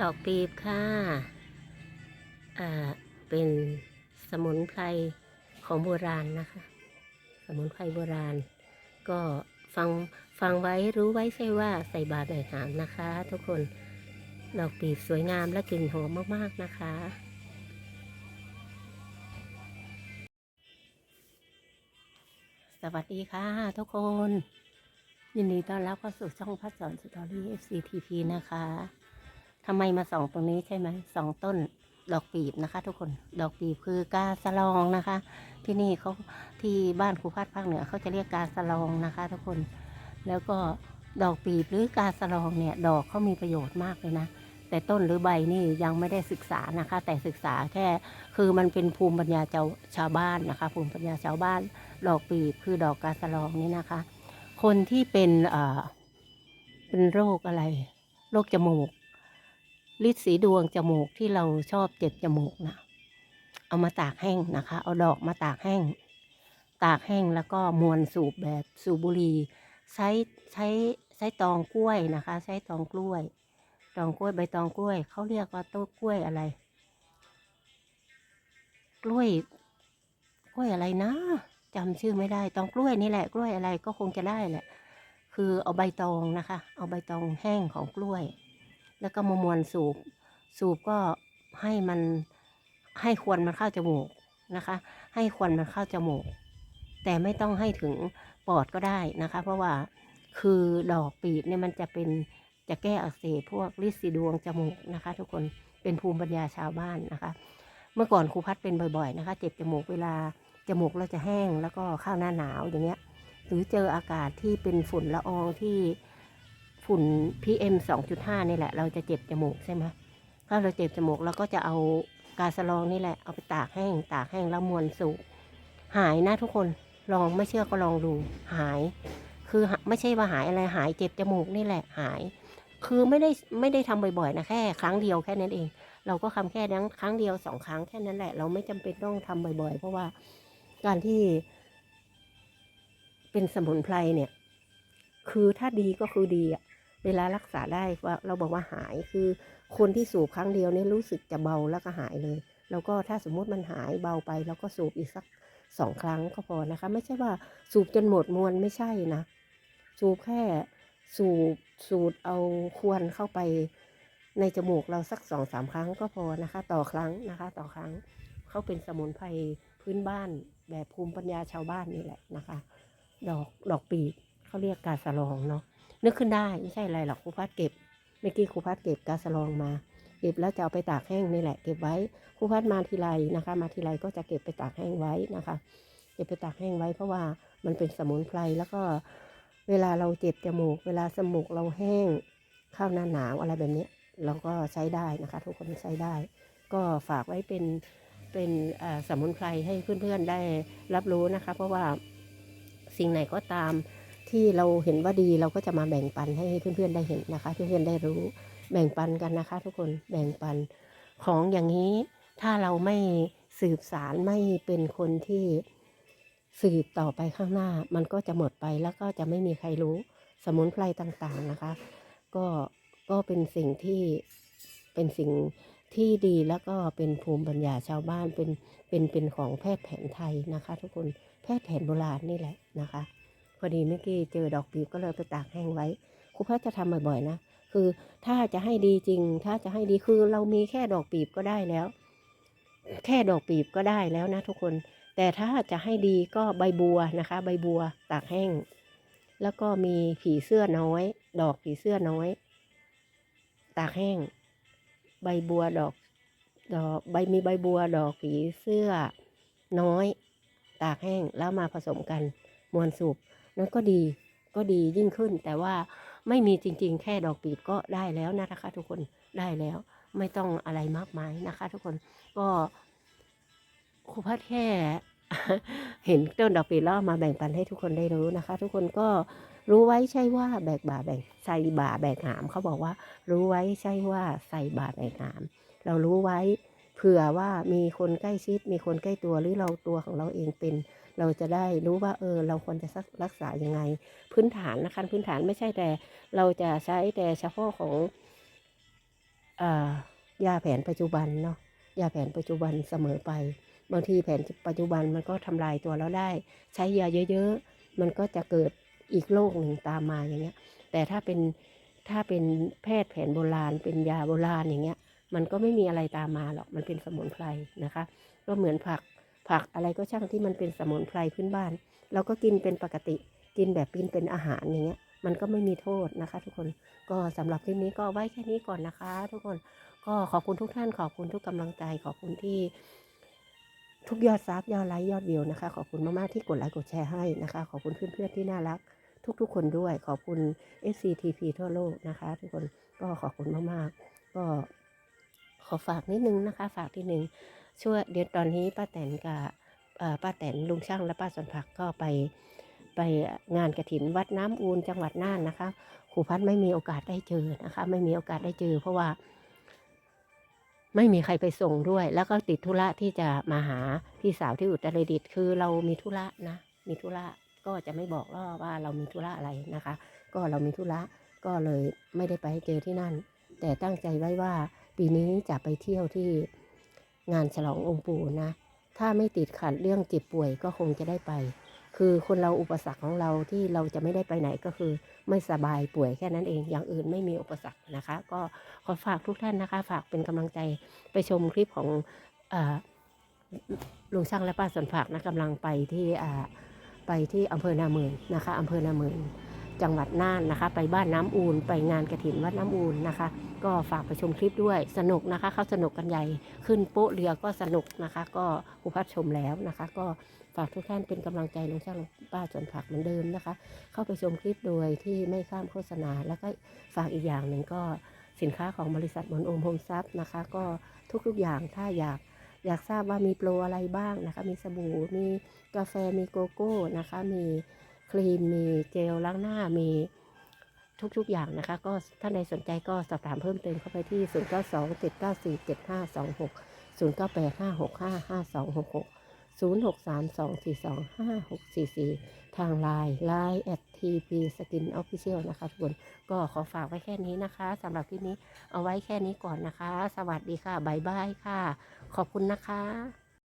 ดอกปีบค่ะอ่าเป็นสมุนไพรของโบราณนะคะ สมุนไพรโบราณ ก็ฟังฟังไว้รู้ไว้ใช่ว่าใส่บาตรในหามนะคะ ทุกคนดอกปีบสวยงามและกลิ่นหอมมาก ๆ นะคะ สวัสดีค่ะทุกคน ยินดีต้อนรับเข้าสู่ช่องพัดสอนสตอรี่ FCTP นะคะ ทำไมมาส่องตรงนี้ใช่ไหมสองต้นดอกปีบนะคะ ทุกคนดอกปีบคือกาสลองนะคะ ที่นี่เขาที่บ้านครูพัดภาคเหนือเขาจะเรียกกาสลองนะคะ ทุกคนแล้วก็ดอกปีบหรือกาสลองเนี่ยดอกเขามีประโยชน์มากเลยนะแต่ต้นหรือใบนี่ยังไม่ได้ศึกษานะคะ แต่ศึกษาแค่คือมันเป็นภูมิปัญญาชาวชาวบ้านนะคะ ภูมิปัญญาชาวบ้าน ดอกปีบคือดอกกาสลองนี่นะคะ คนที่เป็นเอ่อเป็นโรคอะไร โรคจมูก ลิดสีดวงจมูกที่เราชอบเจ็บจมูกนะเอามาตากแห้งนะคะ เอาดอกมาตากแห้ง ตากแห้งแล้วก็มวนสูบแบบสูบบุหรี่ใช้ใช้ใช้ตองกล้วยนะคะ ใช้ตองกล้วย ตองกล้วยใบตองกล้วยเขาเรียกว่าต้นกล้วยอะไร กล้วย กล้วยอะไรนะจำชื่อไม่ได้ตองกล้วยนี่แหละกล้วยอะไรก็คงจะได้แหละ คือเอาใบตองนะคะ เอาใบตองแห้งของกล้วย แล้วก็มามวนสูบ สูบก็ให้มันให้ควันมันเข้าจมูกนะคะ ให้ควันมันเข้าจมูก แต่ไม่ต้องให้ถึงปอดก็ได้นะคะ เพราะว่าคือดอกปีบเนี่ยมันจะเป็นจะแก้อักเสบพวกลิดสีดวงจมูกนะคะ ทุกคนเป็นภูมิปัญญาชาวบ้านนะคะ เมื่อก่อนครูพัดเป็นบ่อยๆนะคะ เจ็บจมูกเวลาจมูกเราจะแห้งแล้วก็เข้าหน้าหนาวอย่างเงี้ย หรือเจออากาศที่เป็นฝุ่นละอองที่ ฝุ่น PM 2.5 นี่แหละ เราจะเจ็บจมูกใช่ไหมถ้าเราเจ็บจมูกเราก็จะเอากาสลองนี่แหละ เอาไปตากแห้ง ตากแห้งแล้วมวนสูบหายนะทุกคนลองไม่เชื่อก็ลองดู หาย คือไม่ใช่ว่าหายอะไรหายเจ็บจมูกนี่แหละหาย คือไม่ได้ไม่ได้ทำบ่อยๆนะแค่ครั้งเดียวแค่นั้นเอง เราก็ทำแค่นั้นครั้งเดียวสองครั้งแค่นั้นแหละ เราไม่จำเป็นต้องทำบ่อย ๆ เพราะว่าการที่ เป็นสมุนไพรเนี่ย คือถ้าดีก็คือดีอะ เวลารักษาได้ว่าเราบอกว่าหายคือคนที่สูบครั้งเดียวเนี่ยรู้สึกจะเบาแล้วก็หายเลย แล้วก็ถ้าสมมุติมันหายเบาไปเราก็สูบอีกสักสองครั้งก็พอนะคะ ไม่ใช่ว่าสูบจนหมดมวลไม่ใช่นะ สูบแค่สูบสูดเอาควนเข้าไปในจมูกเราสักสองสามครั้งก็พอนะคะ ต่อครั้งนะคะ ต่อครั้งเขาเป็นสมุนไพรพื้นบ้านแบบภูมิปัญญาชาวบ้านนี่แหละนะคะ ดอกดอกปีบเขาเรียกกาสลองเนาะ นึกขึ้นได้ไม่ใช่อะไรหรอกครูพัดเก็บเมื่อกี้ครูพัดเก็บกาสลองมา เก็บแล้วจะเอาไปตากแห้งนี่แหละ เก็บไว้ครูพัดมาทีไรนะคะ มาทีไรก็จะเก็บไปตากแห้งไว้นะคะเก็บไปตากแห้งไว้เพราะว่ามันเป็นสมุนไพรแล้วก็เวลาเราเจ็บจมูก เวลาสมูกเราแห้งข้าวหน้าหนาวอะไรแบบนี้เราก็ใช้ได้นะคะ ทุกคนใช้ได้ ก็ฝากไว้เป็นเป็นอ่อสมุนไพรให้เพื่อนๆได้รับรู้นะคะ เพราะว่าสิ่งไหนก็ตาม ที่เราเห็นว่าดีเราก็จะมาแบ่งปันให้เพื่อนๆได้เห็นนะคะ เพื่อนๆได้รู้แบ่งปันกันนะคะ ทุกคนแบ่งปันของอย่างนี้ถ้าเราไม่สืบสารไม่เป็นคนที่สืบต่อไปข้างหน้า มันก็จะหมดไปแล้วก็จะไม่มีใครรู้สมุนไพรต่างๆนะคะ ก็ก็เป็นสิ่งที่เป็นสิ่งที่ดีแล้วก็เป็นภูมิปัญญาชาวบ้านเป็นเป็นเป็นของแพทย์แผนไทยนะคะ ทุกคนแพทย์แผนโบราณนี่แหละนะคะ อดีเมื่อกี้เจอดอกปีบก็เลยไปตากแห้งไว้ครูพัดจะทำบ่อยๆนะคือถ้าจะให้ดีจริง ถ้าจะให้ดีคือเรามีแค่ดอกปีบก็ได้แล้ว แค่ดอกปีบก็ได้แล้วนะทุกคน แต่ถ้าจะให้ดีก็ใบบัวนะคะ ใบบัวตากแห้ง แล้วก็มีผีเสื้อน้อย ดอกผีเสื้อน้อย ตากแห้ง ใบบัวดอกดอกใบมีใบบัวดอกผีเสื้อน้อย ตากแห้งแล้วมาผสมกันมวลสูบ นั้นก็ดีก็ดียิ่งขึ้น แต่ว่าไม่มีจริง ๆ แค่ดอกปีบก็ได้แล้วนะคะ ทุกคนได้แล้ว ไม่ต้องอะไรมากมายนะคะ ทุกคนก็ครูพัดแค่เห็นต้นดอกปีบแล้วเอมาแบ่งปันให้ทุกคนได้รู้นะคะ ทุกคนก็รู้ไว้ใช่ว่าแบกบ่าแบกใส่บ่าแบกหามเขาบอกว่า รู้ไว้ใช่ว่าใส่บาแบกหาม เรารู้ไว้เผื่อว่ามีคนใกล้ชิดมีคนใกล้ตัวหรือเราตัวของเราเองเป็น เราจะได้รู้ว่าเออเราควรจะรักษายังไง พื้นฐานนะคะพื้นฐานไม่ใช่แต่ เราจะใช้แต่เฉพาะของอยาแผนปัจจุบันเนาะยาแผนปัจจุบันเสมอไป บางทีแผนปัจจุบันมันก็ทำลายตัวเราได้ ใช้ยาเยอะๆ มันก็จะเกิดอีกโรคหนึ่งตามมาอย่างเงี้ย แต่ถ้าเป็นถ้าเป็นแพทย์แผนโบราณ เป็นยาโบราณอย่างเงี้ย มันก็ไม่มีอะไรตามมาหรอก มันเป็นสมุนไพรนะคะ ก็เหมือนผัก ผักอะไรก็ช่างที่มันเป็นสมุนไพรพื้นบ้าน เราก็กินเป็นปกติกินแบบกินเป็นอาหารอย่างเงี้ยมันก็ไม่มีโทษนะคะ ทุกคนก็สำหรับคลิปนี้ก็ไว้แค่นี้ก่อนนะคะ ทุกคนก็ขอบคุณทุกท่านขอบคุณทุกกำลังใจขอบคุณที่ ทุกยอดซับยอดไลค์ยอดวิวนะคะ ขอบคุณมากๆที่กดไลค์กดแชร์ให้นะคะ ขอบคุณเพื่อนๆที่น่ารัก ทุกๆคนด้วย ขอบคุณ SCTP ทั่วโลกนะคะ ทุกคนก็ขอบคุณมากๆ ก็ขอฝากนิดนึงนะคะ ฝากทีหนึ่ง ช่วยเดี๋ยวตอนนี้ป้าแตนกับป้าแตนลุงช่างและป้าสนผักก็ไปไปงานกระถินวัดน้ำอูนจังหวัดน่านนะคะครูพัดไม่มีโอกาสได้เจอนะคะ ไม่มีโอกาสได้เจอ เพราะว่า ไม่มีใครไปส่งด้วย แล้วก็ติดธุระที่จะมาหาพี่สาวที่อุตรดิตถ์คือเรามีธุระนะ มีธุระก็จะไม่บอกล่อว่าเรามีธุระอะไรนะคะ ก็เรามีธุระก็เลยไม่ได้ไปเจอที่นั่น แต่ตั้งใจไว้ว่า ปีนี้จะไปเที่ยวที่ งานฉลององค์ปู่นะ ถ้าไม่ติดขัดเรื่องเจ็บป่วยก็คงจะได้ไป คือคนเราอุปสรรคของเราที่เราจะไม่ได้ไปไหนก็คือ ไม่สบายป่วยแค่นั้นเอง อย่างอื่นไม่มีอุปสรรคนะคะ ก็ขอฝากทุกท่านนะคะ ฝากเป็นกำลังใจไปชมคลิปของอลุงช่างและป้าสนผักนะกำลังไปที่ไปที่อำเภอนาเมืองนะคะอำเภอนาเมือง จังหวัดน่านนะคะ ไปบ้านน้ำอูนไปงานกระถินวัดน้ำอูนนะคะ ก็ฝากไปชมคลิปด้วยสนุกนะคะเขาสนุกกันใหญ่ขึ้นโป๊ะเรือก็สนุกนะคะ ก็ผู้พัดชมแล้วนะคะ ก็ฝากทุกท่านเป็นกำลังใจลุงช่างป้าสวนผักเหมือนเดิมนะคะ เข้าไปชมคลิปโดยที่ไม่ข้ามโฆษณา แล้วก็ฝากอีกอย่างหนึ่งก็สินค้าของบริษัทมนโอมโฮมซับนะคะ ก็ทุกๆอย่างถ้าอยากอยากทราบว่ามีโปรอะไรบ้างนะคะ มีสบู่ มีกาแฟ มีโกโก้นะคะ มี รีมมีเจลล้างหน้ามีทุกๆอย่างนะคะ ก็ถ้าใดสนใจก็สอบถามเพิ่มเติมเข้าไปที่ 0 9 2 7 9 4 7 5 2 6 0 9 8 5 6 5 5 2 6 6 0 6 3 2 4 2 5 6 4 4 ทางไลน์ไลน์แอดทีพีสกินออฟฟิเชียลนะคะทุกคน ก็ขอฝากไว้แค่นี้นะคะสำหรับคลิปนี้เอาไว้แค่นี้ก่อนนะคะ สวัสดีค่ะบ๊ายบายค่ะ ขอบคุณนะคะ